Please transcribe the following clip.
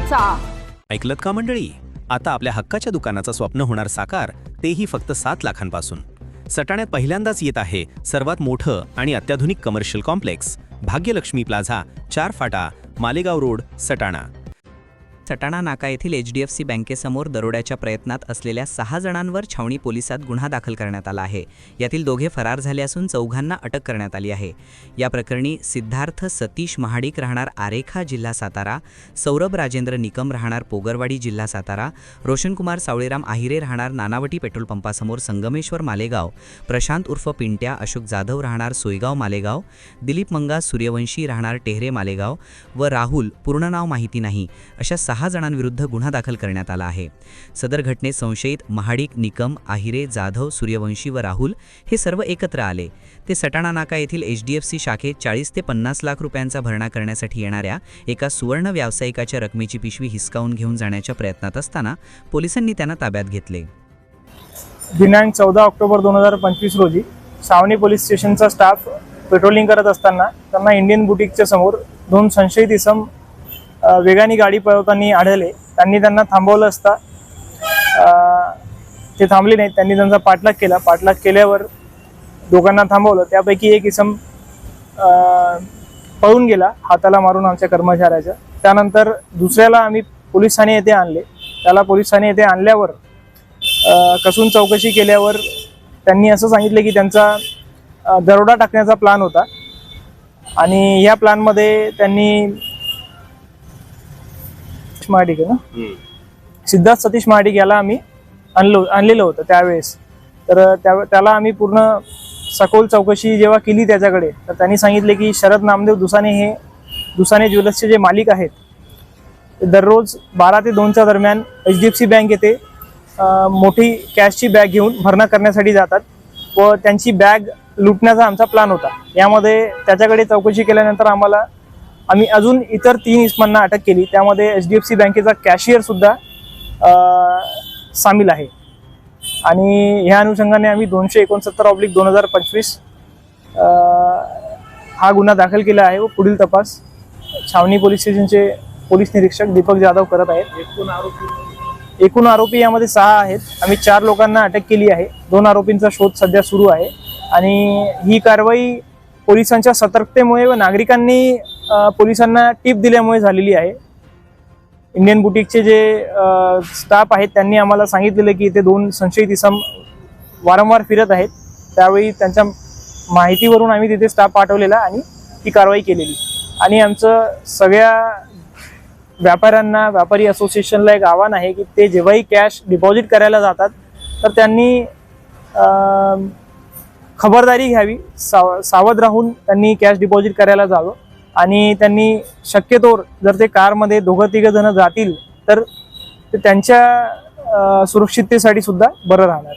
करायचा. ऐकलत का मंडळी? आता आपल्या हक्काच्या दुकानाचं स्वप्न होणार साकार तेही फक्त सात लाखांपासून. सटाण्यात पहिल्यांदाच येत आहे सर्वात मोठं आणि अत्याधुनिक कमर्शियल कॉम्प्लेक्स भाग्यलक्ष्मी प्लाझा चार फाटा मालेगाव रोड सटाणा. सटाणा नाका येथील एच डी एफ सी बँकेसमोर दरोड्याच्या प्रयत्नात असलेल्या सहा जणांवर छावणी पोलिसात गुन्हा दाखल करण्यात आला आहे. यातील दोघे फरार झाले असून चौघांना अटक करण्यात आली आहे. या प्रकरणी सिद्धार्थ सतीश महाडिक राहणार आरेखा जिल्हा सातारा सौरभ राजेंद्र निकम राहणार पोगरवाडी जिल्हा सातारा रोशनकुमार सावळेराम आहिरे राहणार नानावटी पेट्रोल पंपासमोर संगमेश्वर मालेगाव प्रशांत उर्फ पिंट्या अशोक जाधव राहणार सोयगाव मालेगाव दिलीप मंगा सूर्यवंशी राहणार टेहरे मालेगाव व राहुल पूर्ण नाव माहिती नाही. अशा सहा जणांविरुद्ध गुन्हा दाखल करण्यात आला आहे. सदर घटनेत संशयित महाडिक निकम आहिरे जाधव सूर्यवंशी व राहुल हे सर्व एकत्र आले. ते सटाणा नाका येथील एच डी एफ सी शाखेत चाळीस ते पन्नास लाख रुपयांचा भरणा करण्यासाठी येणाऱ्या एका सुवर्ण व्यावसायिकाच्या रकमेची पिशवी हिसकावून घेऊन जाण्याच्या प्रयत्नात असताना पोलिसांनी त्यांना ताब्यात घेतले. दिनांक चौदा ऑक्टोबर दोन हजार पंचवीस रोजी सावणी पोलीस स्टेशनचा स्टाफ पेट्रोलिंग करत असताना त्यांना इंडियन बुटीकच्या समोर दोन संशयित इसम वेगाने गाडी पळवताना आढळले. त्यांनी त्यांना थांबवलं असता. ते थांबले नाहीत. त्यांनी त्यांचा पाठलाग केला. पाठलाग केल्यावर दोघांना थांबवलं. त्यापैकी एक इसम पळून गेला. हाताला मारून आमच्या कर्मचाऱ्याच्या. त्यानंतर दुसऱ्याला आम्ही पोलीस ठाणे येथे आणले. त्याला पोलीस ठाणे येथे आणल्यावर कसून चौकशी केल्यावर त्यांनी असं सांगितलं की त्यांचा दरोडा टाकण्याचा प्लान होता. आणि या प्लॅनमध्ये त्यांनी महाडिक आहे ना? सिद्धार्थ सतीश महाडिक याला आम्ही आणलो आणलेलं होतं त्यावेळेस. तर त्या त्याला आम्ही पूर्ण सखोल चौकशी जेव्हा केली त्याच्याकडे तर त्यांनी सांगितले की शरद नामदेव दुसाने हे दुसाने ज्वेलर्सचे जे मालिक आहेत दररोज बारा ते दोनच्या दरम्यान H D F C bank येथे मोठी कॅशची बॅग घेऊन भरणा करण्यासाठी जातात व त्यांची बॅग लुटण्याचा आमचा प्लॅन होता. यामध्ये त्याच्याकडे चौकशी केल्यानंतर आम्हाला आम्ही अजून इतर तीन इस्मांना अटक केली. त्यामध्ये एच डी एफ सी बँकेचा कॅशियर सुद्धा सामील आहे. आणि ह्या अनुषंगाने आम्ही दोनशे एकोणसत्तर ऑब्लिक दोन हजार पंचवीस हा गुन्हा दाखल केला आहे व पुढील तपास छावणी पोलीस स्टेशनचे पोलीस निरीक्षक दीपक जाधव करत आहेत. एकूण आरोपी यामध्ये सहा आहेत. आम्ही चार लोकांना अटक केली आहे. दोन आरोपींचा शोध सध्या सुरू आहे. आणि ही कारवाई पोलिसांच्या सतर्कतेमुळे व नागरिकांनी पोलिसांना टीप दिल्यामुळे झालेली आहे. इंडियन बुटीकचे जे स्टाफ आहेत त्यांनी आम्हाला सांगितलेलं की इथे दोन संशयित इसम वारंवार फिरत आहेत. त्यावेळी त्यांच्या माहितीवरून आम्ही तिथे स्टाफ पाठवलेला आणि ती कारवाई केलेली. आणि आमचं सगळ्या व्यापाऱ्यांना व्यापारी असोसिएशनला एक आव्हान आहे की ते जेव्हाही कॅश डिपॉझिट करायला जातात तर त्यांनी खबरदारी घ्यावी साव सावध राहून त्यांनी कॅश डिपॉझिट करायला जावं. आणि त्यांनी शक्यतोवर जर ते कारमध्ये दोघं तिघं जण जातील तर ते त्यांच्या सुरक्षिततेसाठी सुद्धा बरं राहणार.